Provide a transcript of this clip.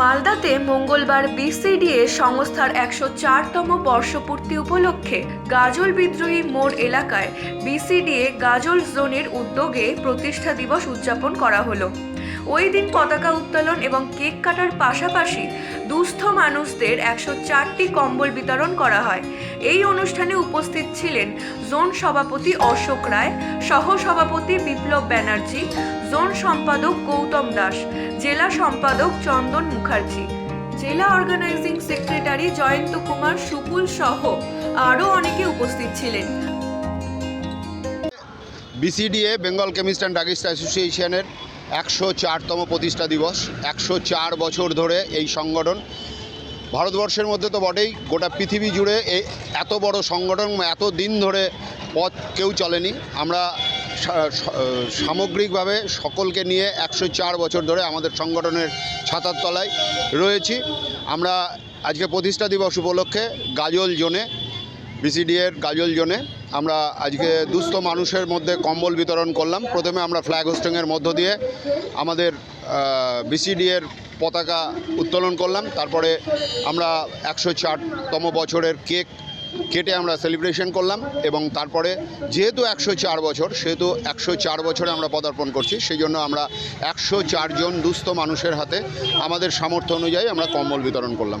মালদাতে মঙ্গলবার বিসিডিএ সংস্থার একশো চারতম বর্ষপূর্তি উপলক্ষে গাজল বিদ্রোহী মোড় এলাকায় বিসিডিএ গাজল জোনের উদ্যোগে প্রতিষ্ঠা দিবস উদযাপন করা হলো। ওই দিন পতাকা উত্তোলন এবং কেক কাটার পাশাপাশি দুস্থ মানুষদের একশো চারটি কম্বল বিতরণ করা হয়। এই অনুষ্ঠানে উপস্থিত ছিলেন জোন সভাপতি অশোক রায়, সহ সভাপতি বিপ্লব ব্যানার্জি, জোন সম্পাদক গৌতম দাস, জেলা সম্পাদক চন্দন মুখার্জি। জেলা অর্গানাইজিং সেক্রেটারি জয়ন্ত কুমার সুকুল সহ আরও অনেকে উপস্থিত ছিলেন। BCDA, Bengal chemist and druggist অ্যাসোসিয়েশনের একশো চারতম প্রতিষ্ঠা দিবস, একশো চার বছর ধরে এই সংগঠন। ভারতবর্ষের মধ্যে তো বটেই, গোটা পৃথিবী জুড়ে এত বড় সংগঠন এত দিন ধরে পথ কেউ চলেনি। আমরা সামগ্রিকভাবে সকলকে নিয়ে একশো চার বছর ধরে আমাদের সংগঠনের ছাতার তলায় রয়েছি। আমরা আজকে প্রতিষ্ঠা দিবস উপলক্ষে গাজল জোনে বিসিডিএর গাজল জোনে আমরা আজকে দুস্থ মানুষের মধ্যে কম্বল বিতরণ করলাম। প্রথমে আমরা ফ্ল্যাগ হোস্টিংয়ের মধ্য দিয়ে আমাদের বিসিডিএর পতাকা উত্তোলন করলাম। তারপরে আমরা একশো চারতম বছরের কেক কেটে আমরা সেলিব্রেশন করলাম এবং তারপরে যেহেতু একশো চার বছর, সেহেতু একশো চার বছরে আমরা পদার্পণ করছি, সেই জন্য আমরা একশো চারজন দুস্থ মানুষের হাতে আমাদের সামর্থ্য অনুযায়ী আমরা কম্বল বিতরণ করলাম।